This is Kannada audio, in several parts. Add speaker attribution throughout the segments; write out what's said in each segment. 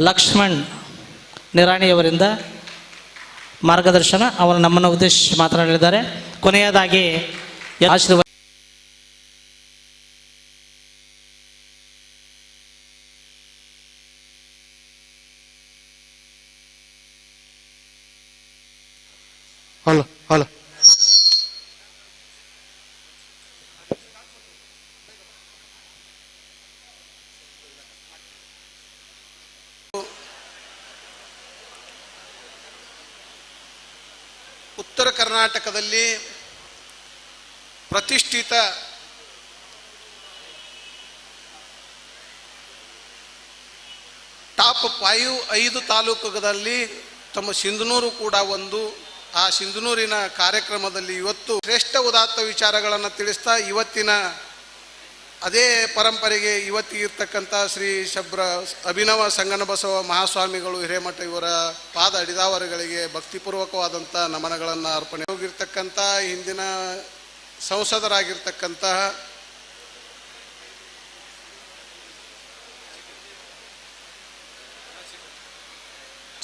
Speaker 1: ಲಕ್ಷ್ಮಣ್ ನಿರಾಣಿಯವರಿಂದ ಮಾರ್ಗದರ್ಶನ. ಅವರು ನಮ್ಮನ್ನು ಉದ್ದೇಶಿಸಿ ಮಾತನಾಡಲಿದ್ದಾರೆ. ಕೊನೆಯದಾಗಿ ಆಶೀರ್ವಾದ
Speaker 2: ಉತ್ತರ ಕರ್ನಾಟಕದಲ್ಲಿ ಪ್ರತಿಷ್ಠಿತ ಟಾಪ್ ಫೈವ್ ಐದು ತಾಲೂಕುಗಳಲ್ಲಿ ತಮ್ಮ ಸಿಂಧನೂರು ಕೂಡ ಒಂದು. ಆ ಸಿಂಧನೂರಿನ ಕಾರ್ಯಕ್ರಮದಲ್ಲಿ ಇವತ್ತು ಶ್ರೇಷ್ಠ ಉದಾತ್ತ ವಿಚಾರಗಳನ್ನು ತಿಳಿಸ್ತಾ ಇವತ್ತಿನ ಅದೇ ಪರಂಪರೆಗೆ ಇವತ್ತಿಗಿರ್ತಕ್ಕಂಥ ಶ್ರೀ ಶಬ್ರ ಅಭಿನವ ಸಂಗನ ಬಸವ ಮಹಾಸ್ವಾಮಿಗಳು ಹಿರೇಮಠ ಇವರ ಪಾದ ಅಡಿದಾವರಗಳಿಗೆ ಭಕ್ತಿಪೂರ್ವಕವಾದಂಥ ನಮನಗಳನ್ನು ಅರ್ಪಣೆ. ಹೋಗಿರ್ತಕ್ಕಂಥ ಹಿಂದಿನ ಸಂಸದರಾಗಿರ್ತಕ್ಕಂತಹ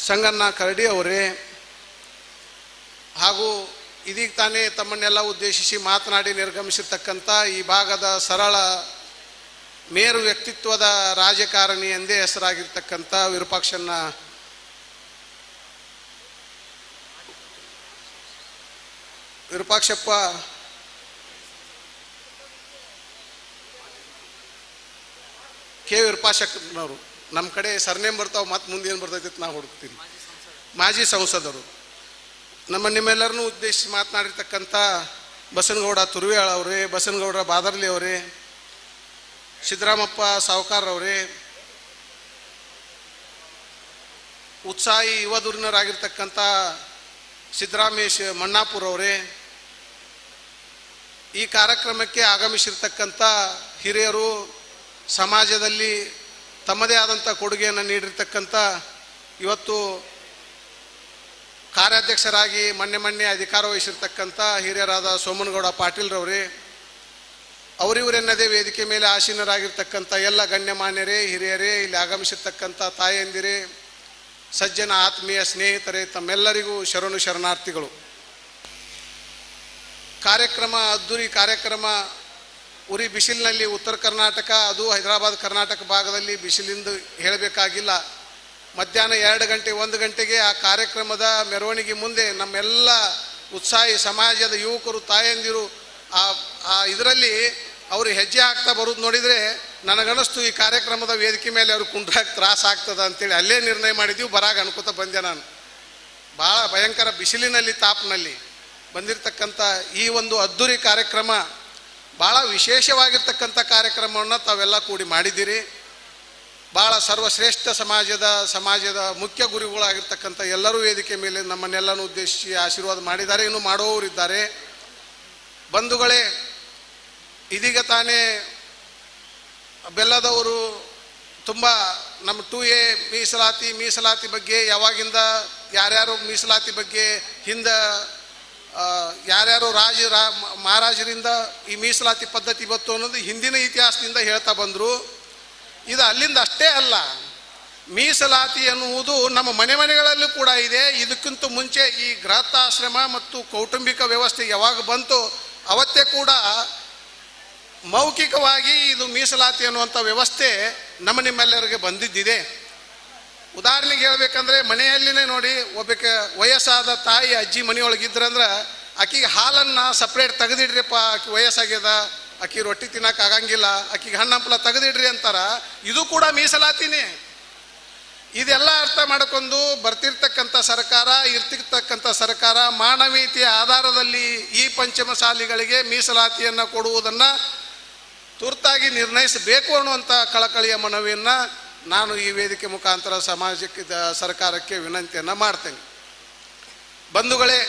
Speaker 2: ಸಂಗಣ್ಣ ಕರಡಿ ಅವರೇ ಹಾಗೂ ಇದೀಗ ತಾನೇ ತಮ್ಮನ್ನೆಲ್ಲ ಉದ್ದೇಶಿಸಿ ಮಾತನಾಡಿ ನಿರ್ಗಮಿಸಿರ್ತಕ್ಕಂಥ ಈ ಭಾಗದ ಸರಳ ಮೇರು ವ್ಯಕ್ತಿತ್ವದ ರಾಜಕಾರಣಿ ಎಂದೇ ಹೆಸರಾಗಿರ್ತಕ್ಕಂಥ ವಿರೂಪಾಕ್ಷನ್ನ ವಿರೂಪಾಕ್ಷಪ್ಪ ಕೆ ವಿರೂಪಾಕ್ಷಪ್ಪನವರು ನಮ್ಮ ಕಡೆ ಸರ್ನೇಮ್ ಬರ್ತಾವೆ, ಮತ್ತೆ ಮುಂದೆ ಏನು ಬರ್ತೈತಿ ನಾವು ಹುಡುಕ್ತೀನಿ ಮಾಜಿ ಸಂಸದರು. ನಮ್ಮ ನಿಮ್ಮೆಲ್ಲರನ್ನೂ ಉದ್ದೇಶಿಸಿ ಮಾತನಾಡಿರ್ತಕ್ಕಂಥ ಬಸನಗೌಡ ತುರುವೇಳ್ ಅವರೇ, ಬಸನಗೌಡ ಬಾದರ್ಲಿ ಅವರೇ ಸಿದ್ದರಾಮಪ್ಪ ಸಾವುಕಾರ್ ಅವರೇ ಉತ್ಸಾಹಿ ಯುವಧುರಿನರಾಗಿರ್ತಕ್ಕಂಥ ಸಿದ್ದರಾಮೇಶ್ ಮಣ್ಣಾಪುರ್ ಅವರೇ ಈ ಕಾರ್ಯಕ್ರಮಕ್ಕೆ ಆಗಮಿಸಿರ್ತಕ್ಕಂಥ ಹಿರಿಯರು ಸಮಾಜದಲ್ಲಿ ತಮ್ಮದೇ ಆದಂಥ ಕೊಡುಗೆಯನ್ನು ನೀಡಿರ್ತಕ್ಕಂಥ ಇವತ್ತು ಕಾರ್ಯಾಧ್ಯಕ್ಷರಾಗಿ ಮೊನ್ನೆ ಮೊನ್ನೆ ಅಧಿಕಾರ ವಹಿಸಿರ್ತಕ್ಕಂಥ ಹಿರಿಯರಾದ ಸೋಮನಗೌಡ ಪಾಟೀಲ್ರವರೇ ಅವರಿವರೆನ್ನದೇ ವೇದಿಕೆ ಮೇಲೆ ಆಸೀನರಾಗಿರ್ತಕ್ಕಂಥ ಎಲ್ಲ ಗಣ್ಯಮಾನ್ಯರೇ, ಹಿರಿಯರೇ, ಇಲ್ಲಿ ಆಗಮಿಸಿರ್ತಕ್ಕಂಥ ತಾಯಂದಿರೇ, ಸಜ್ಜನ ಆತ್ಮೀಯ ಸ್ನೇಹಿತರೇ, ತಮ್ಮೆಲ್ಲರಿಗೂ ಶರಣು ಶರಣಾರ್ಥಿಗಳು. ಕಾರ್ಯಕ್ರಮ ಅದ್ದೂರಿ ಕಾರ್ಯಕ್ರಮ, ಉರಿ ಬಿಸಿಲಿನಲ್ಲಿ ಉತ್ತರ ಕರ್ನಾಟಕ, ಅದು ಹೈದರಾಬಾದ್ ಕರ್ನಾಟಕ ಭಾಗದಲ್ಲಿ ಬಿಸಿಲಿಂದ ಹೇಳಬೇಕಾಗಿಲ್ಲ. ಮಧ್ಯಾಹ್ನ ಎರಡು ಗಂಟೆ, ಒಂದು ಗಂಟೆಗೆ ಆ ಕಾರ್ಯಕ್ರಮದ ಮೆರವಣಿಗೆ ಮುಂದೆ ನಮ್ಮೆಲ್ಲ ಉತ್ಸಾಹಿ ಸಮಾಜದ ಯುವಕರು, ತಾಯಂದಿರು, ಆ ಆ, ಇದರಲ್ಲಿ ಅವರು ಹೆಜ್ಜೆ ಹಾಕ್ತಾ ಬರೋದು ನೋಡಿದರೆ ನನಗನ್ನಿಸ್ತು ಈ ಕಾರ್ಯಕ್ರಮದ ವೇದಿಕೆ ಮೇಲೆ ಅವ್ರು ಕುಂಡ್ರಾಗ ತ್ರಾಸ ಆಗ್ತದ ಅಂತೇಳಿ ಅಲ್ಲೇ ನಿರ್ಣಯ ಮಾಡಿದ್ದೀವಿ ಬರಾಗ ಅನ್ಕೋತ ಬಂದೆ ನಾನು. ಭಾಳ ಭಯಂಕರ ಬಿಸಿಲಿನಲ್ಲಿ, ತಾಪ್ನಲ್ಲಿ ಬಂದಿರತಕ್ಕಂಥ ಈ ಒಂದು ಅದ್ಧೂರಿ ಕಾರ್ಯಕ್ರಮ ಭಾಳ ವಿಶೇಷವಾಗಿರ್ತಕ್ಕಂಥ ಕಾರ್ಯಕ್ರಮವನ್ನು ತಾವೆಲ್ಲ ಕೂಡಿ ಮಾಡಿದ್ದೀರಿ. ಭಾಳ ಸರ್ವಶ್ರೇಷ್ಠ ಸಮಾಜದ ಸಮಾಜದ ಮುಖ್ಯ ಗುರುಗಳಾಗಿರ್ತಕ್ಕಂಥ ಎಲ್ಲರೂ ವೇದಿಕೆ ಮೇಲೆ ನಮ್ಮನ್ನೆಲ್ಲನೂ ಉದ್ದೇಶಿಸಿ ಆಶೀರ್ವಾದ ಮಾಡಿದ್ದಾರೆ, ಇನ್ನು ಮಾಡುವವರಿದ್ದಾರೆ ಬಂಧುಗಳೇ ಇದೀಗ ತಾನೇ ಬೆಲ್ಲದವರು ತುಂಬ ನಮ್ಮ ಟು ಎ ಮೀಸಲಾತಿ ಮೀಸಲಾತಿ ಬಗ್ಗೆ ಯಾವಾಗಿಂದ ಯಾರ್ಯಾರು ಮೀಸಲಾತಿ ಬಗ್ಗೆ ಹಿಂದೆ ಯಾರ್ಯಾರು ರಾಜ, ರಾ, ಮಹಾರಾಜರಿಂದ ಈ ಮೀಸಲಾತಿ ಪದ್ಧತಿ ಇವತ್ತು ಅನ್ನೋದು ಹಿಂದಿನ ಇತಿಹಾಸದಿಂದ ಹೇಳ್ತಾ ಬಂದರು. ಇದು ಅಲ್ಲಿಂದ ಅಷ್ಟೇ ಅಲ್ಲ. ಮೀಸಲಾತಿ ಎನ್ನುವುದು ನಮ್ಮ ಮನೆ ಮನೆಗಳಲ್ಲೂ ಕೂಡ ಇದೆ. ಇದಕ್ಕಿಂತ ಮುಂಚೆ ಈ ಗೃಹಸ್ಥಾಶ್ರಮ ಮತ್ತು ಕೌಟುಂಬಿಕ ವ್ಯವಸ್ಥೆ ಯಾವಾಗ ಬಂತು ಅವತ್ತೇ ಕೂಡ ಮೌಖಿಕವಾಗಿ ಇದು ಮೀಸಲಾತಿ ಅನ್ನುವಂಥ ವ್ಯವಸ್ಥೆ ನಮ್ಮ ನಿಮ್ಮೆಲ್ಲರಿಗೆ ಬಂದಿದ್ದಿದೆ. ಉದಾಹರಣೆಗೆ ಹೇಳಬೇಕಂದ್ರೆ ಮನೆಯಲ್ಲಿನೇ ನೋಡಿ ಒಬ್ಬಕ್ಕೆ ವಯಸ್ಸಾದ ತಾಯಿ, ಅಜ್ಜಿ ಮನೆಯೊಳಗಿದ್ರಂದ್ರೆ ಆಕಿಗೆ ಹಾಲನ್ನು ಸಪ್ರೇಟ್ ತೆಗೆದಿಡ್ರಿಪ್ಪ, ಆಕೆ ವಯಸ್ಸಾಗ್ಯದ, ಆಕಿ ರೊಟ್ಟಿ ತಿನ್ನಕ್ಕೆ ಆಗಂಗಿಲ್ಲ, ಆಕಿಗೆ ಹಣ್ಣಂಪಲ ತೆಗೆದಿಡ್ರಿ ಅಂತಾರ. ಇದು ಕೂಡ ಮೀಸಲಾತಿನೇ. ಇದೆಲ್ಲ ಅರ್ಥ ಮಾಡಿಕೊಂಡು ಬರ್ತಿರ್ತಕ್ಕಂಥ ಸರ್ಕಾರ, ಇರ್ತಿರ್ತಕ್ಕಂಥ ಸರ್ಕಾರ ಮಾನವೀಯತೆಯ ಆಧಾರದಲ್ಲಿ ಈ ಪಂಚಮಸಾಲಿಗಳಿಗೆ ಮೀಸಲಾತಿಯನ್ನು ಕೊಡುವುದನ್ನು ತುರ್ತಾಗಿ ನಿರ್ಣಯಿಸಬೇಕು ಅನ್ನುವಂಥ ಕಳಕಳಿಯ ಮನವಿಯನ್ನು ನಾನು ಈ ವೇದಿಕೆ ಮುಖಾಂತರ ಸಮಾಜಕ್ಕೆ ಸರ್ಕಾರಕ್ಕೆ ವಿನಂತಿಯನ್ನು ಮಾಡ್ತೇನೆ. ಬಂಧುಗಳೇ,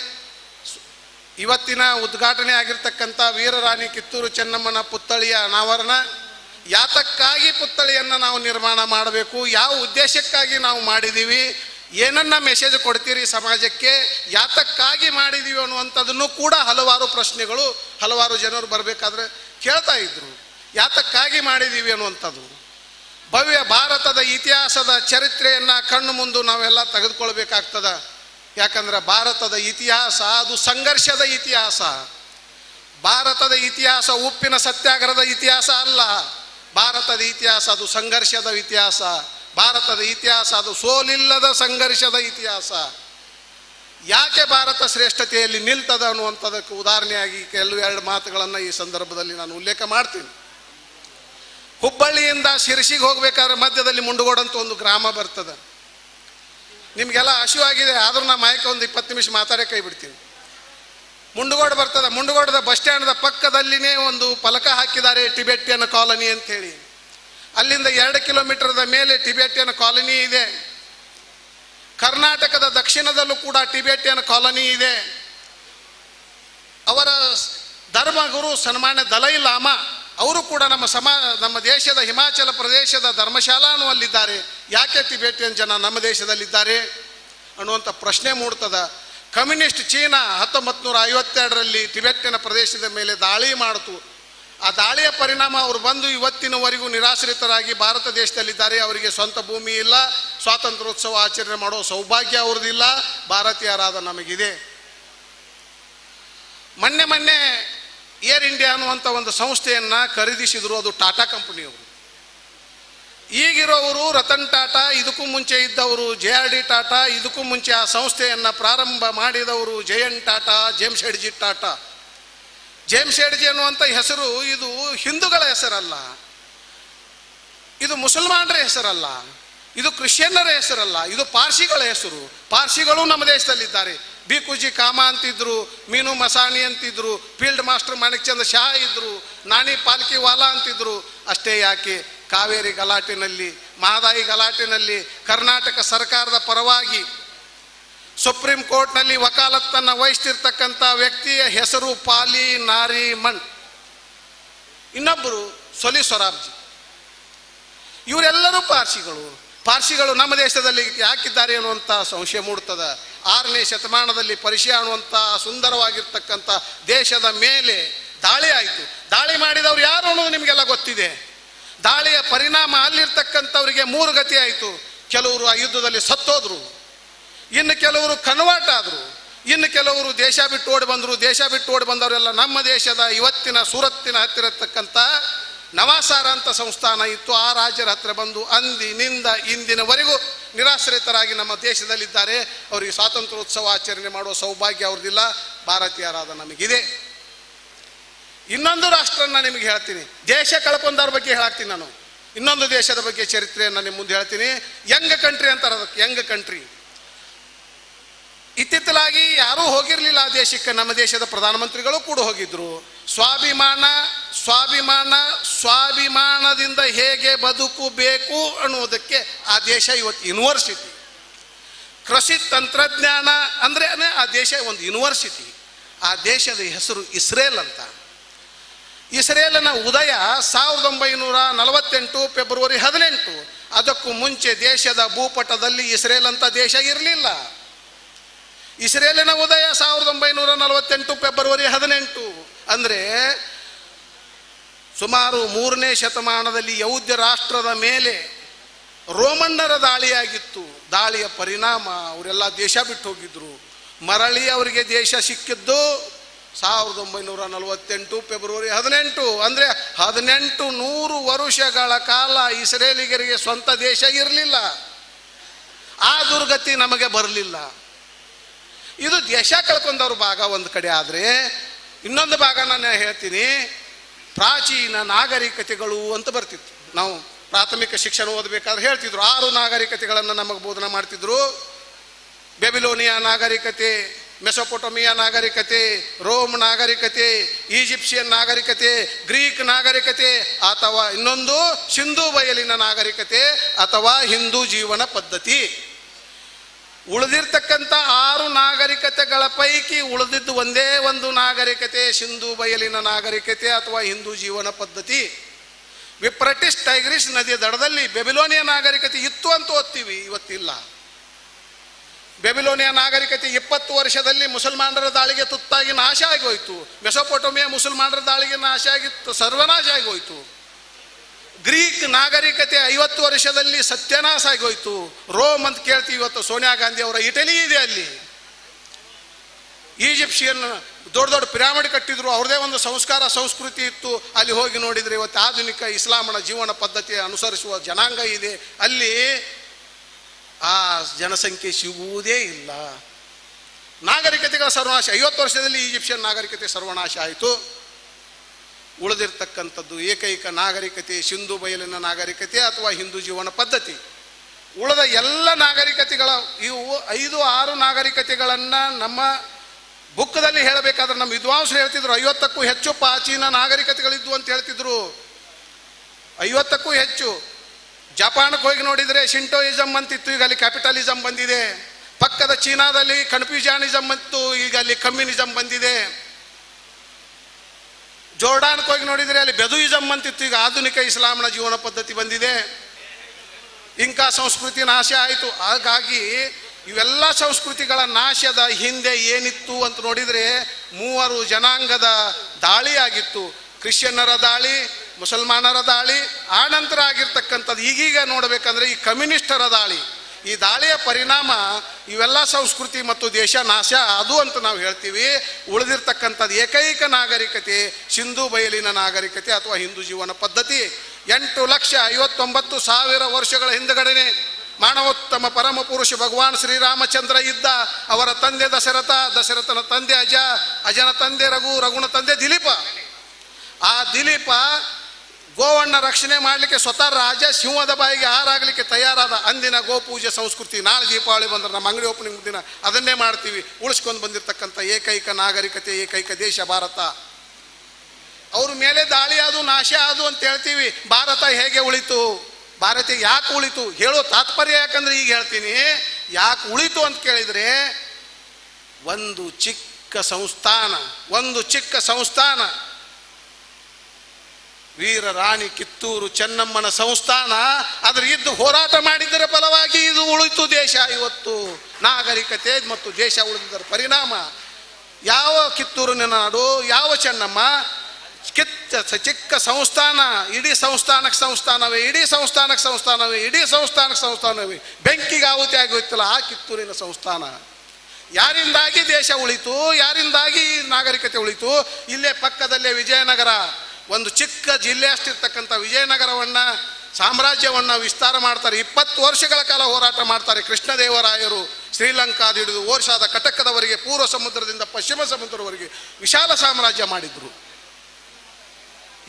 Speaker 2: ಇವತ್ತಿನ ಉದ್ಘಾಟನೆ ಆಗಿರ್ತಕ್ಕಂಥ ವೀರರಾಣಿ ಕಿತ್ತೂರು ಚೆನ್ನಮ್ಮನ ಪುತ್ಥಳಿಯ ಅನಾವರಣ ಯಾತಕ್ಕಾಗಿ ಪುತ್ಥಳಿಯನ್ನು ನಾವು ನಿರ್ಮಾಣ ಮಾಡಬೇಕು, ಯಾವ ಉದ್ದೇಶಕ್ಕಾಗಿ ನಾವು ಮಾಡಿದ್ದೀವಿ ಏನನ್ನ ಮೆಸೇಜ್ ಕೊಡ್ತೀರಿ ಸಮಾಜಕ್ಕೆ, ಯಾತಕ್ಕಾಗಿ ಮಾಡಿದೀವಿ ಅನ್ನುವಂಥದ್ದನ್ನು ಕೂಡ ಹಲವಾರು ಪ್ರಶ್ನೆಗಳು ಹಲವಾರು ಜನರು ಬರಬೇಕಾದ್ರೆ ಕೇಳ್ತಾ ಇದ್ರು. ಯಾತಕ್ಕಾಗಿ ಮಾಡಿದ್ದೀವಿ ಅನ್ನುವಂಥದ್ದು. ಭವ್ಯ ಭಾರತದ ಇತಿಹಾಸದ ಚರಿತ್ರೆಯನ್ನು ಕಣ್ಣು ಮುಂದೆ ನಾವೆಲ್ಲ ತೆಗೆದುಕೊಳ್ಬೇಕಾಗ್ತದ. ಯಾಕಂದ್ರೆ ಭಾರತದ ಇತಿಹಾಸ ಅದು ಸಂಘರ್ಷದ ಇತಿಹಾಸ. ಭಾರತದ ಇತಿಹಾಸ ಉಪ್ಪಿನ ಸತ್ಯಾಗ್ರಹದ ಇತಿಹಾಸ ಅಲ್ಲ. ಭಾರತದ ಇತಿಹಾಸ ಅದು ಸಂಘರ್ಷದ ಇತಿಹಾಸ. ಭಾರತದ ಇತಿಹಾಸ ಅದು ಸೋಲಿಲ್ಲದ ಸಂಘರ್ಷದ ಇತಿಹಾಸ. ಯಾಕೆ ಭಾರತ ಶ್ರೇಷ್ಠತೆಯಲ್ಲಿ ನಿಲ್ತದ ಅನ್ನುವಂಥದಕ್ಕೆ ಉದಾಹರಣೆಯಾಗಿ ಕೆಲವು ಎರಡು ಮಾತುಗಳನ್ನು ಈ ಸಂದರ್ಭದಲ್ಲಿ ನಾನು ಉಲ್ಲೇಖ ಮಾಡ್ತೀನಿ. ಹುಬ್ಬಳ್ಳಿಯಿಂದ ಶಿರಸಿಗೆ ಹೋಗ್ಬೇಕಾದ್ರೆ ಮಧ್ಯದಲ್ಲಿ ಮುಂಡಗೋಡು ಅಂತ ಒಂದು ಗ್ರಾಮ ಬರ್ತದೆ. ನಿಮಗೆಲ್ಲ ಹಸಿವಾಗಿದೆ ಆದರೂ ನಾ ಮಾಯಕ ಒಂದು ಇಪ್ಪತ್ತು ನಿಮಿಷ ಮಾತಾಡೇ ಕೈ ಬಿಡ್ತೀನಿ. ಮುಂಡಗೋಡು ಬರ್ತದೆ, ಮುಂಡಗೋಡದ ಬಸ್ ಸ್ಟ್ಯಾಂಡ್ದ ಪಕ್ಕದಲ್ಲಿನೇ ಒಂದು ಫಲಕ ಹಾಕಿದ್ದಾರೆ ಟಿಬೆಟಿಯನ್ ಕಾಲನಿ ಹೇಳಿ ಅಲ್ಲಿಂದ ಎರಡು ಕಿಲೋಮೀಟರ್ದ ಮೇಲೆ ಟಿಬೆಟಿಯನ್ ಕಾಲನಿ ಇದೆ. ಕರ್ನಾಟಕದ ದಕ್ಷಿಣದಲ್ಲೂ ಕೂಡ ಟಿಬೆಟಿಯನ್ ಕಾಲನಿ ಇದೆ. ಅವರ ಧರ್ಮಗುರು ಸನ್ಮಾನ್ಯ ದಲೈ ಲಾಮಾ ಅವರು ಕೂಡ ನಮ್ಮ ಸಮಾ, ನಮ್ಮ ದೇಶದ ಹಿಮಾಚಲ ಪ್ರದೇಶದ ಧರ್ಮಶಾಲಾನು ಅಲ್ಲಿದ್ದಾರೆ ಯಾಕೆ ತಿಬೇಟಿಯನ್ ಜನ ನಮ್ಮ ದೇಶದಲ್ಲಿದ್ದಾರೆ? ಅನ್ನುವಂಥ ಪ್ರಶ್ನೆ ಮೂಡ್ತದ. ಕಮ್ಯುನಿಸ್ಟ್ ಚೀನಾ ಹತ್ತೊಂಬತ್ತು ನೂರ ಐವತ್ತೆರಡರಲ್ಲಿ ಟಿಬೆಟ್ಟಿನ ಪ್ರದೇಶದ ಮೇಲೆ ದಾಳಿ ಮಾಡಿತು. ಆ ದಾಳಿಯ ಪರಿಣಾಮ ಅವರು ಬಂದು ಇವತ್ತಿನವರೆಗೂ ನಿರಾಶ್ರಿತರಾಗಿ ಭಾರತ ದೇಶದಲ್ಲಿದ್ದಾರೆ. ಅವರಿಗೆ ಸ್ವಂತ ಭೂಮಿ ಇಲ್ಲ. ಸ್ವಾತಂತ್ರ್ಯೋತ್ಸವ ಆಚರಣೆ ಮಾಡೋ ಸೌಭಾಗ್ಯ ಅವ್ರದ್ದಿಲ್ಲ ಭಾರತೀಯರಾದ ನಮಗಿದೆ. ಮೊನ್ನೆ ಮೊನ್ನೆ ಏರ್ ಇಂಡಿಯಾ ಅನ್ನುವಂಥ ಒಂದು ಸಂಸ್ಥೆಯನ್ನು ಖರೀದಿಸಿದರು ಅದು ಟಾಟಾ ಕಂಪನಿಯವರು. ಈಗಿರೋವರು ರತನ್ ಟಾಟಾ, ಇದಕ್ಕೂ ಮುಂಚೆ ಇದ್ದವರು ಜೆ ಆರ್ ಡಿ ಟಾಟಾ, ಇದಕ್ಕೂ ಮುಂಚೆ ಆ ಸಂಸ್ಥೆಯನ್ನು ಪ್ರಾರಂಭ ಮಾಡಿದವರು ಜಯನ್ ಟಾಟಾ, ಜೇಮ್ಸ್ ಹೆಡ್ಜಿ ಟಾಟಾ. ಜೇಮ್ಸ್ ಹೆಡ್ಜಿ ಅನ್ನುವಂಥ ಹೆಸರು ಇದು ಹಿಂದೂಗಳ ಹೆಸರಲ್ಲ. ಇದು ಮುಸಲ್ಮಾನರ ಹೆಸರಲ್ಲ. ಇದು ಕ್ರಿಶ್ಚಿಯನ್ನರ ಹೆಸರಲ್ಲ. ಇದು ಪಾರ್ಸಿಗಳ ಹೆಸರು. ಪಾರ್ಸಿಗಳು ನಮ್ಮ ದೇಶದಲ್ಲಿದ್ದಾರೆ. ಬಿಕುಜಿ ಕಾಮ ಅಂತಿದ್ರು, ಮೀನು ಮಸಾಣಿ ಅಂತಿದ್ರು, ಫೀಲ್ಡ್ ಮಾಸ್ಟರ್ ಮಾಣಿಕ್ಚಂದ್ರ ಶಾ ಇದ್ರು, ನಾಣಿ ಪಾಲ್ಕಿ ವಾಲಾ ಅಂತಿದ್ರು. ಅಷ್ಟೇ ಯಾಕೆ? ಕಾವೇರಿ ಗಲಾಟೆನಲ್ಲಿ, ಮಹದಾಯಿ ಗಲಾಟೆನಲ್ಲಿ, ಕರ್ನಾಟಕ ಸರ್ಕಾರದ ಪರವಾಗಿ ಸುಪ್ರೀಂ ಕೋರ್ಟ್ನಲ್ಲಿ ವಕಾಲತ್ತನ್ನು ವಹಿಸ್ತಿರ್ತಕ್ಕಂಥ ವ್ಯಕ್ತಿಯ ಹೆಸರು ಪಾಲಿ ನಾರಿ ಮಣ್. ಇನ್ನೊಬ್ಬರು ಸೊಲಿ ಸೊರಾಬ್ಜಿ. ಇವರೆಲ್ಲರೂ ಪಾರ್ಸಿಗಳು. ಪಾರ್ಸಿಗಳು ನಮ್ಮ ದೇಶದಲ್ಲಿ ಯಾಕಿದ್ದಾರೆ ಅನ್ನುವಂಥ ಸಂಶಯ ಮೂಡ್ತದ? ಆರನೇ ಶತಮಾನದಲ್ಲಿ ಪರಿಚಯ ಅನ್ನುವಂಥ ಸುಂದರವಾಗಿರ್ತಕ್ಕಂಥ ದೇಶದ ಮೇಲೆ ದಾಳಿ ಆಯಿತು. ದಾಳಿ ಮಾಡಿದವರು ಯಾರು ಅನ್ನೋದು ನಿಮಗೆಲ್ಲ ಗೊತ್ತಿದೆ. ದಾಳಿಯ ಪರಿಣಾಮ ಅಲ್ಲಿರ್ತಕ್ಕಂಥವರಿಗೆ ಮೂರು ಗತಿ ಆಯಿತು. ಕೆಲವರು ಆ ಯುದ್ಧದಲ್ಲಿ ಸತ್ತೋದ್ರು. ಇನ್ನು ಕೆಲವರು ಕನ್ವರ್ಟ್ ಆದರು. ಇನ್ನು ಕೆಲವರು ದೇಶ ಬಿಟ್ಟು ಓಡಿ ಬಂದರು. ದೇಶ ಬಿಟ್ಟು ಓಡಿ ಬಂದವರೆಲ್ಲ ನಮ್ಮ ದೇಶದ ಇವತ್ತಿನ ಸೂರತ್ತಿನ ಹತ್ತಿರ ಇರ್ತಕ್ಕಂಥ ನವಾಸಾರ ಅಂತ ಸಂಸ್ಥಾನ ಇತ್ತು, ಆ ರಾಜರ ಹತ್ರ ಬಂದು ಅಂದಿನಿಂದ ಇಂದಿನವರೆಗೂ ನಿರಾಶ್ರಿತರಾಗಿ ನಮ್ಮ ದೇಶದಲ್ಲಿದ್ದಾರೆ. ಅವರಿಗೆ ಸ್ವಾತಂತ್ರ್ಯೋತ್ಸವ ಆಚರಣೆ ಮಾಡುವ ಸೌಭಾಗ್ಯ ಅವ್ರದ್ದಿಲ್ಲ ಭಾರತೀಯರಾದ ನಮಗಿದೆ. ಇನ್ನೊಂದು ರಾಷ್ಟ್ರನ ನಿಮಗೆ ಹೇಳ್ತೀನಿ. ದೇಶ ಕಳ್ಕೊಂಡವ್ರ ಬಗ್ಗೆ ಹೇಳಾಕ್ತೀನಿ ನಾನು. ಇನ್ನೊಂದು ದೇಶದ ಬಗ್ಗೆ ಚರಿತ್ರೆಯನ್ನು ನಿಮ್ಮ ಮುಂದೆ ಹೇಳ್ತೀನಿ. ಯಂಗ್ ಕಂಟ್ರಿ ಅಂತಾರೆ ಅದಕ್ಕೆ ಯಂಗ್ ಕಂಟ್ರಿ ಇತ್ತಿತ್ತಲಾಗಿ ಯಾರೂ ಹೋಗಿರಲಿಲ್ಲ ಆ ದೇಶಕ್ಕೆ. ನಮ್ಮ ದೇಶದ ಪ್ರಧಾನಮಂತ್ರಿಗಳು ಕೂಡ ಹೋಗಿದ್ರು. ಸ್ವಾಭಿಮಾನ ಸ್ವಾಭಿಮಾನ, ಸ್ವಾಭಿಮಾನದಿಂದ ಹೇಗೆ ಬದುಕಬೇಕು ಅನ್ನುವುದಕ್ಕೆ ಆ ದೇಶ ಇವತ್ತು ಯೂನಿವರ್ಸಿಟಿ. ಕೃಷಿ ತಂತ್ರಜ್ಞಾನ ಅಂದರೆ ಆ ದೇಶ ಒಂದು ಯೂನಿವರ್ಸಿಟಿ. ಆ ದೇಶದ ಹೆಸರು ಇಸ್ರೇಲ್ ಅಂತ. ಇಸ್ರೇಲನ ಉದಯ ಸಾವಿರದ ಒಂಬೈನೂರ ನಲವತ್ತೆಂಟು ಫೆಬ್ರವರಿ ಹದಿನೆಂಟು. ಅದಕ್ಕೂ ಮುಂಚೆ ದೇಶದ ಭೂಪಟದಲ್ಲಿ ಇಸ್ರೇಲ್ ಅಂತ ದೇಶ ಇರಲಿಲ್ಲ. ಇಸ್ರೇಲಿನ ಉದಯ ಸಾವಿರದ ಒಂಬೈನೂರ ನಲವತ್ತೆಂಟು ಫೆಬ್ರವರಿ ಹದಿನೆಂಟು. ಅಂದರೆ ಸುಮಾರು ಮೂರನೇ ಶತಮಾನದಲ್ಲಿ ಯೌದ್ಯ ರಾಷ್ಟ್ರದ ಮೇಲೆ ರೋಮನ್ನರ ದಾಳಿಯಾಗಿತ್ತು. ದಾಳಿಯ ಪರಿಣಾಮ, ಅವರೆಲ್ಲ ದೇಶ ಬಿಟ್ಟು ಹೋಗಿದ್ರು. ಮರಳಿ ಅವರಿಗೆ ದೇಶ ಸಿಕ್ಕಿದ್ದು ಸಾವಿರದ ಒಂಬೈನೂರ ನಲವತ್ತೆಂಟು ಫೆಬ್ರವರಿ ಹದಿನೆಂಟು. ಅಂದರೆ ಹದಿನೆಂಟು ನೂರು ವರುಷಗಳ ಕಾಲ ಇಸ್ರೇಲಿಗರಿಗೆ ಸ್ವಂತ ದೇಶ ಇರಲಿಲ್ಲ. ಆ ದುರ್ಗತಿ ನಮಗೆ ಬರಲಿಲ್ಲ. ಇದು ದೇಶ ಕಳ್ಕೊಂಡವ್ರ ಭಾಗ ಒಂದು ಕಡೆ ಆದರೆ ಇನ್ನೊಂದು ಭಾಗ ನಾನು ಹೇಳ್ತೀನಿ, ಪ್ರಾಚೀನ ನಾಗರಿಕತೆಗಳು ಅಂತ ಬರ್ತಿತ್ತು. ನಾವು ಪ್ರಾಥಮಿಕ ಶಿಕ್ಷಣ ಓದಬೇಕಾದ್ರೆ ಹೇಳ್ತಿದ್ರು, ಆರು ನಾಗರಿಕತೆಗಳನ್ನು ನಮಗೆ ಬೋಧನೆ ಮಾಡ್ತಿದ್ರು. ಬೆಬಿಲೋನಿಯಾ ನಾಗರಿಕತೆ, ಮೆಸೊಪೊಟೋಮಿಯಾ ನಾಗರಿಕತೆ, ರೋಮ್ ನಾಗರಿಕತೆ, ಈಜಿಪ್ಷಿಯನ್ ನಾಗರಿಕತೆ, ಗ್ರೀಕ್ ನಾಗರಿಕತೆ, ಅಥವಾ ಇನ್ನೊಂದು ಸಿಂಧು ಬಯಲಿನ ನಾಗರಿಕತೆ, ಅಥವಾ ಹಿಂದೂ ಜೀವನ ಪದ್ಧತಿ. ಉಳಿದಿರ್ತಕ್ಕಂಥ ಆರು ನಾಗರಿಕತೆಗಳ ಪೈಕಿ ಉಳಿದಿದ್ದು ಒಂದೇ ಒಂದು ನಾಗರಿಕತೆ, ಸಿಂಧೂ ಬಯಲಿನ ನಾಗರಿಕತೆ ಅಥವಾ ಹಿಂದೂ ಜೀವನ ಪದ್ಧತಿ. ವಿಪ್ರಟಿಸ್ ಟೈಗ್ರಿಸ್ ನದಿಯ ದಡದಲ್ಲಿ ಬೆಬಿಲೋನಿಯ ನಾಗರಿಕತೆ ಇತ್ತು ಅಂತ ಓದ್ತೀವಿ, ಇವತ್ತಿಲ್ಲ. ಬೆಬಿಲೋನಿಯ ನಾಗರಿಕತೆ ಇಪ್ಪತ್ತು ವರ್ಷದಲ್ಲಿ ಮುಸಲ್ಮಾನರ ದಾಳಿಗೆ ತುತ್ತಾಗಿ ನಾಶ ಆಗಿ ಹೋಯಿತು. ಮೆಸೊಪೊಟೋಮಿಯ ಮುಸಲ್ಮಾನರ ದಾಳಿಗೆ ನಾಶ ಆಗಿ ಸರ್ವನಾಶ ಆಗಿ ಹೋಯಿತು. ಗ್ರೀಕ್ ನಾಗರಿಕತೆ ಐವತ್ತು ವರ್ಷದಲ್ಲಿ ಸತ್ಯನಾಶ ಆಗೋಯ್ತು. ರೋಮ್ ಅಂತ ಕೇಳ್ತೀವಿ ಇವತ್ತು ಸೋನಿಯಾ ಗಾಂಧಿ ಅವರ ಇಟಲಿ ಇದೆ ಅಲ್ಲಿ. ಈಜಿಪ್ಷಿಯನ್ ದೊಡ್ಡ ದೊಡ್ಡ ಪಿರಾಮಿಡ್ ಕಟ್ಟಿದ್ರು, ಅವ್ರದೇ ಒಂದು ಸಂಸ್ಕಾರ, ಸಂಸ್ಕೃತಿ ಇತ್ತು. ಅಲ್ಲಿ ಹೋಗಿ ನೋಡಿದರೆ ಇವತ್ತು ಆಧುನಿಕ ಇಸ್ಲಾಮನ ಜೀವನ ಪದ್ಧತಿ ಅನುಸರಿಸುವ ಜನಾಂಗ ಇದೆ. ಅಲ್ಲಿ ಆ ಜನಸಂಖ್ಯೆ ಸಿಗುವುದೇ ಇಲ್ಲ. ನಾಗರಿಕತೆಗಳ ಸರ್ವನಾಶ, ಐವತ್ತು ವರ್ಷದಲ್ಲಿ ಈಜಿಪ್ಷಿಯನ್ ನಾಗರಿಕತೆ ಸರ್ವನಾಶ ಆಯಿತು. ಉಳಿದಿರ್ತಕ್ಕಂಥದ್ದು ಏಕೈಕ ನಾಗರಿಕತೆ, ಸಿಂಧು ಬಯಲಿನ ನಾಗರಿಕತೆ ಅಥವಾ ಹಿಂದೂ ಜೀವನ ಪದ್ಧತಿ. ಉಳಿದ ಎಲ್ಲ ನಾಗರಿಕತೆಗಳ, ಇವು ಐದು, ಆರು ನಾಗರಿಕತೆಗಳನ್ನು ನಮ್ಮ ಬುಕ್ದಲ್ಲಿ ಹೇಳಬೇಕಾದ್ರೆ ನಮ್ಮ ವಿದ್ವಾಂಸರು ಹೇಳ್ತಿದ್ರು, ಐವತ್ತಕ್ಕೂ ಹೆಚ್ಚು ಪ್ರಾಚೀನ ನಾಗರಿಕತೆಗಳಿದ್ವು ಅಂತ ಹೇಳ್ತಿದ್ರು. ಐವತ್ತಕ್ಕೂ ಹೆಚ್ಚು. ಜಪಾನ್ಗೆ ಹೋಗಿ ನೋಡಿದರೆ ಶಿಂಟೋಯಿಸಮ್ ಅಂತಿತ್ತು, ಈಗ ಅಲ್ಲಿ ಕ್ಯಾಪಿಟಲಿಸಮ್ ಬಂದಿದೆ. ಪಕ್ಕದ ಚೀನಾದಲ್ಲಿ ಕನ್ಫ್ಯೂಷನಿಸಮ್ ಅಂತು, ಈಗ ಅಲ್ಲಿ ಕಮ್ಯುನಿಸಮ್ ಬಂದಿದೆ. ಜೋರ್ಡಾನ್ಗೆ ಹೋಗಿ ನೋಡಿದರೆ ಅಲ್ಲಿ ಬೆದುಯಿಸಮ್ ಅಂತಿತ್ತು. ಈಗ ಆಧುನಿಕ ಇಸ್ಲಾಂನ ಜೀವನ ಪದ್ಧತಿ ಬಂದಿದೆ. ಇಂಕಾ ಸಂಸ್ಕೃತಿ ನಾಶ ಆಯಿತು. ಹಾಗಾಗಿ ಇವೆಲ್ಲ ಸಂಸ್ಕೃತಿಗಳ ನಾಶದ ಹಿಂದೆ ಏನಿತ್ತು ಅಂತ ನೋಡಿದರೆ ಮೂವರು ಜನಾಂಗದ ದಾಳಿ ಆಗಿತ್ತು. ಕ್ರಿಶ್ಚಿಯನ್ನರ ದಾಳಿ, ಮುಸಲ್ಮಾನರ ದಾಳಿ ಆ ನಂತರ ಆಗಿರ್ತಕ್ಕಂಥದ್ದು. ಈಗೀಗ ನೋಡಬೇಕಂದ್ರೆ ಈ ಕಮ್ಯುನಿಸ್ಟರ ದಾಳಿ. ಈ ದಾಳಿಯ ಪರಿಣಾಮ ಇವೆಲ್ಲ ಸಂಸ್ಕೃತಿ ಮತ್ತು ದೇಶ ನಾಶ ಅದು ಅಂತ ನಾವು ಹೇಳ್ತೀವಿ. ಉಳಿದಿರ್ತಕ್ಕಂಥದ್ದು ಏಕೈಕ ನಾಗರಿಕತೆ, ಸಿಂಧು ಬಯಲಿನ ನಾಗರಿಕತೆ ಅಥವಾ ಹಿಂದೂ ಜೀವನ ಪದ್ಧತಿ. ಎಂಟು ಲಕ್ಷ ಐವತ್ತೊಂಬತ್ತು ಸಾವಿರ ವರ್ಷಗಳ ಹಿಂದಗಡೆನೆ ಮಾನವೋತ್ತಮ ಪರಮ ಪುರುಷ ಭಗವಾನ್ ಶ್ರೀರಾಮಚಂದ್ರ ಇದ್ದ ಅವರ ತಂದೆ ದಶರಥ, ದಶರಥನ ತಂದೆ ಅಜ, ಅಜನ ತಂದೆ ರಘು, ರಘುನ ತಂದೆ ದಿಲೀಪ. ಆ ದಿಲೀಪ ಗೋವಣ್ಣ ರಕ್ಷಣೆ ಮಾಡಲಿಕ್ಕೆ ಸ್ವತಃ ರಾಜ ಸಿಂಹದ ಬಾಯಿಗೆ ಹಾರಾಗಲಿಕ್ಕೆ ತಯಾರಾದ ಅಂದಿನ ಗೋಪೂಜೆ ಸಂಸ್ಕೃತಿ, ನಾಳೆ ದೀಪಾವಳಿ ಬಂದ್ರೆ ನಮ್ಮ ಅಂಗಡಿ ಓಪನಿಂಗ್ ದಿನ ಅದನ್ನೇ ಮಾಡ್ತೀವಿ. ಉಳಿಸ್ಕೊಂಡು ಬಂದಿರತಕ್ಕಂಥ ಏಕೈಕ ನಾಗರಿಕತೆ, ಏಕೈಕ ದೇಶ ಭಾರತ. ಅವ್ರ ಮೇಲೆ ದಾಳಿ ಆದು, ನಾಶ ಆದು ಅಂತ ಹೇಳ್ತೀವಿ. ಭಾರತ ಹೇಗೆ ಉಳಿತು? ಭಾರತ ಯಾಕೆ ಉಳಿತು? ಹೇಳೋ ತಾತ್ಪರ್ಯ ಯಾಕಂದ್ರೆ ಈಗ ಹೇಳ್ತೀನಿ. ಯಾಕೆ ಉಳಿತು ಅಂತ ಕೇಳಿದರೆ, ಒಂದು ಚಿಕ್ಕ ಸಂಸ್ಥಾನ, ಒಂದು ಚಿಕ್ಕ ಸಂಸ್ಥಾನ. ವೀರ ರಾಣಿ ಕಿತ್ತೂರು ಚೆನ್ನಮ್ಮನ ಸಂಸ್ಥಾನ ಅದ್ರ ಇದ್ದು ಹೋರಾಟ ಮಾಡಿದ್ದರ ಫಲವಾಗಿ ಇದು ಉಳಿತು ದೇಶ ಇವತ್ತು. ನಾಗರಿಕತೆ ಮತ್ತು ದೇಶ ಉಳಿದಿದ್ದರ ಪರಿಣಾಮ. ಯಾವ ಕಿತ್ತೂರಿನ ನಾಡು, ಯಾವ ಚೆನ್ನಮ್ಮ? ಕಿತ್ತ ಚಿಕ್ಕ ಸಂಸ್ಥಾನ, ಇಡೀ ಸಂಸ್ಥಾನಕ್ಕೆ ಸಂಸ್ಥಾನವೇ, ಇಡೀ ಸಂಸ್ಥಾನಕ್ಕೆ ಸಂಸ್ಥಾನವೇ, ಇಡೀ ಸಂಸ್ಥಾನಕ್ಕೆ ಸಂಸ್ಥಾನವೇ. ಬೆಂಕಿಗೆ ಆಹುತಿ ಆಗೋಯ್ತಲ್ಲ ಆ ಕಿತ್ತೂರಿನ ಸಂಸ್ಥಾನ. ಯಾರಿಂದಾಗಿ ದೇಶ ಉಳಿತು, ಯಾರಿಂದಾಗಿ ನಾಗರಿಕತೆ ಉಳಿತು? ಇಲ್ಲೇ ಪಕ್ಕದಲ್ಲೇ ವಿಜಯನಗರ. ಒಂದು ಚಿಕ್ಕ ಜಿಲ್ಲೆ ಅಷ್ಟಿರ್ತಕ್ಕಂಥ ವಿಜಯನಗರವನ್ನು, ಸಾಮ್ರಾಜ್ಯವನ್ನು ವಿಸ್ತಾರ ಮಾಡ್ತಾರೆ. ಇಪ್ಪತ್ತು ವರ್ಷಗಳ ಕಾಲ ಹೋರಾಟ ಮಾಡ್ತಾರೆ ಕೃಷ್ಣದೇವರಾಯರು ಶ್ರೀಲಂಕಾದ ಹಿಡಿದು ಓರ್ಷಾದ ಕಟಕದವರೆಗೆ, ಪೂರ್ವ ಸಮುದ್ರದಿಂದ ಪಶ್ಚಿಮ ಸಮುದ್ರದವರೆಗೆ ವಿಶಾಲ ಸಾಮ್ರಾಜ್ಯ ಮಾಡಿದ್ರು.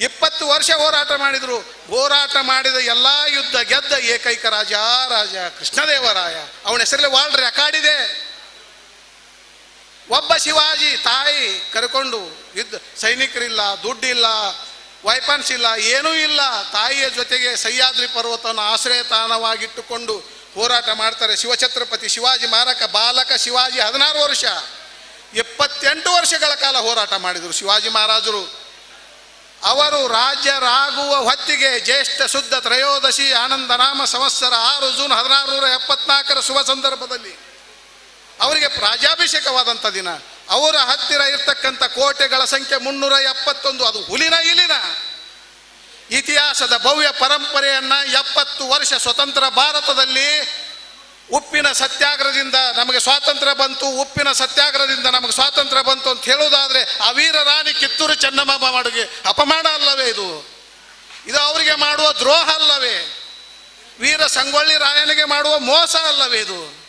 Speaker 2: ಇಪ್ಪತ್ತು ವರ್ಷ ಹೋರಾಟ ಮಾಡಿದ್ರು. ಹೋರಾಟ ಮಾಡಿದ ಎಲ್ಲ ಯುದ್ಧ ಗೆದ್ದ ಏಕೈಕ ರಾಜ ರಾಜ ಕೃಷ್ಣದೇವರಾಯ ಅವನ ಹೆಸರಲ್ಲಿ ವರ್ಲ್ಡ್ ರೆಕಾರ್ಡ್ ಇದೆ. ಒಬ್ಬ ಶಿವಾಜಿ ತಾಯಿ ಕರ್ಕೊಂಡು ಯುದ್ಧ, ಸೈನಿಕರಿಲ್ಲ, ದುಡ್ಡಿಲ್ಲ ವೈಪನ್ಸ್ ಇಲ್ಲ ಏನೂ ಇಲ್ಲ. ತಾಯಿಯ ಜೊತೆಗೆ ಸಹ್ಯಾದ್ರಿ ಪರ್ವತವನ್ನು ಆಶ್ರಯ ತಾಣವಾಗಿಟ್ಟುಕೊಂಡು ಹೋರಾಟ ಮಾಡ್ತಾರೆ ಶಿವಛತ್ರಪತಿ ಶಿವಾಜಿ ಮಾರಕ ಬಾಲಕ ಶಿವಾಜಿ ಹದಿನಾರು ವರ್ಷ. ಎಪ್ಪತ್ತೆಂಟು ವರ್ಷಗಳ ಕಾಲ ಹೋರಾಟ ಮಾಡಿದರು ಶಿವಾಜಿ ಮಹಾರಾಜರು. ಅವರು ರಾಜ್ಯರಾಗುವ ಹೊತ್ತಿಗೆ ಜ್ಯೇಷ್ಠ ಶುದ್ಧ ತ್ರಯೋದಶಿ ಆನಂದ ನಾಮ ಸಂವತ್ಸರ ಆರು ಜೂನ್ ಹದಿನಾರು ನೂರ ಎಪ್ಪತ್ನಾಲ್ಕರ ಶುಭ ಸಂದರ್ಭದಲ್ಲಿ ಅವರಿಗೆ ರಾಜ್ಯಾಭಿಷೇಕವಾದಂಥ ದಿನ. ಅವರ ಹತ್ತಿರ ಇರ್ತಕ್ಕಂಥ ಕೋಟೆಗಳ ಸಂಖ್ಯೆ ಮುನ್ನೂರ ಎಪ್ಪತ್ತೊಂದು, ಅದು ಹುಲಿನ ಇಲಿನ ಇತಿಹಾಸದ ಭವ್ಯ ಪರಂಪರೆಯನ್ನು ಎಪ್ಪತ್ತು ವರ್ಷ ಸ್ವತಂತ್ರ ಭಾರತದಲ್ಲಿ ಉಪ್ಪಿನ ಸತ್ಯಾಗ್ರಹದಿಂದ ನಮಗೆ ಸ್ವಾತಂತ್ರ್ಯ ಬಂತು, ಉಪ್ಪಿನ ಸತ್ಯಾಗ್ರಹದಿಂದ ನಮಗೆ ಸ್ವಾತಂತ್ರ್ಯ ಬಂತು ಅಂತ ಹೇಳೋದಾದರೆ ಆ ವೀರ ರಾಣಿ ಕಿತ್ತೂರು ಚೆನ್ನಮ್ಮ ಮಾಡುಗೆ ಅಪಮಾನ ಅಲ್ಲವೇ ಇದು? ಇದು ಅವರಿಗೆ ಮಾಡುವ ದ್ರೋಹ ಅಲ್ಲವೇ? ವೀರ ಸಂಗೊಳ್ಳಿ ರಾಯನಿಗೆ ಮಾಡುವ ಮೋಸ ಅಲ್ಲವೇ ಇದು?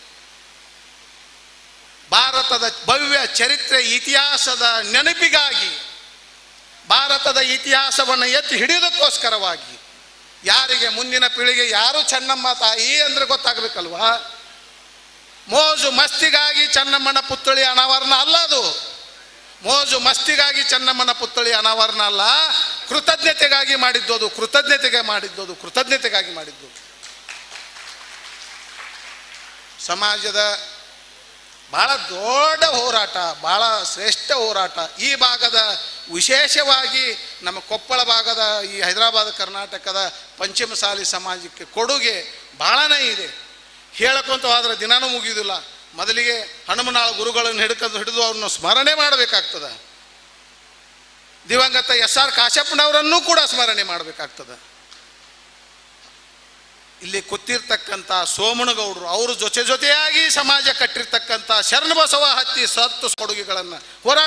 Speaker 2: ಭಾರತದ ಭವ್ಯ ಚರಿತ್ರೆ, ಇತಿಹಾಸದ ನೆನಪಿಗಾಗಿ, ಭಾರತದ ಇತಿಹಾಸವನ್ನು ಎತ್ತಿ ಹಿಡಿಯೋದಕ್ಕೋಸ್ಕರವಾಗಿ ಯಾರಿಗೆ ಮುಂದಿನ ಪೀಳಿಗೆ ಯಾರು ಚೆನ್ನಮ್ಮ ತಾಯಿ ಅಂದ್ರೆ ಗೊತ್ತಾಗಬೇಕಲ್ವಾ? ಮೋಜು ಮಸ್ತಿಗಾಗಿ ಚೆನ್ನಮ್ಮನ ಪುತ್ಥಳಿ ಅನಾವರಣ ಅಲ್ಲ ಅದು. ಮೋಜು ಮಸ್ತಿಗಾಗಿ ಚೆನ್ನಮ್ಮನ ಪುತ್ಥಳಿ ಅನಾವರಣ ಅಲ್ಲ. ಕೃತಜ್ಞತೆಗಾಗಿ ಮಾಡಿದ್ದು ಅದು, ಕೃತಜ್ಞತೆಗೆ ಮಾಡಿದ್ದು ಕೃತಜ್ಞತೆಗಾಗಿ ಮಾಡಿದ್ದು. ಸಮಾಜದ ಬಹಳ ದೊಡ್ಡ ಹೋರಾಟ, ಬಹಳ ಶ್ರೇಷ್ಠ ಹೋರಾಟ. ಈ ಭಾಗದ ವಿಶೇಷವಾಗಿ ನಮ್ಮ ಕೊಪ್ಪಳ ಭಾಗದ, ಈ ಹೈದರಾಬಾದ್, ಕರ್ನಾಟಕದ ಪಂಚಮಸಾಲಿ ಸಮಾಜಕ್ಕೆ ಕೊಡುಗೆ ಬಹಳನೇ ಇದೆ. ಹೇಳಕ್ಕಂತ ಆದರೆ ದಿನಾನೂ ಮುಗಿಯುವುದಿಲ್ಲ ಮೊದಲಿಗೆ ಹನುಮನಾಳ ಗುರುಗಳನ್ನು ಹಿಡ್ಕೊಂಡು ಹಿಡಿದು ಅವ್ರನ್ನ ಸ್ಮರಣೆ ಮಾಡಬೇಕಾಗ್ತದೆ. ದಿವಂಗತ ಎಸ್ ಆರ್ ಕಾಶಪ್ಪನವರನ್ನು ಕೂಡ ಸ್ಮರಣೆ ಮಾಡಬೇಕಾಗ್ತದೆ. ಇಲ್ಲಿ ಕೂತಿರ್ತಕ್ಕಂಥ ಸೋಮನಗೌಡರು ಅವರು ಜೊತೆ ಜೊತೆಯಾಗಿ ಸಮಾಜ ಕಟ್ಟಿರ್ತಕ್ಕಂಥ ಶರಣಬಸವ ಹತ್ತಿ ಸತ್ತು ಕೊಡುಗೆಗಳನ್ನು ಹೋರಾಟ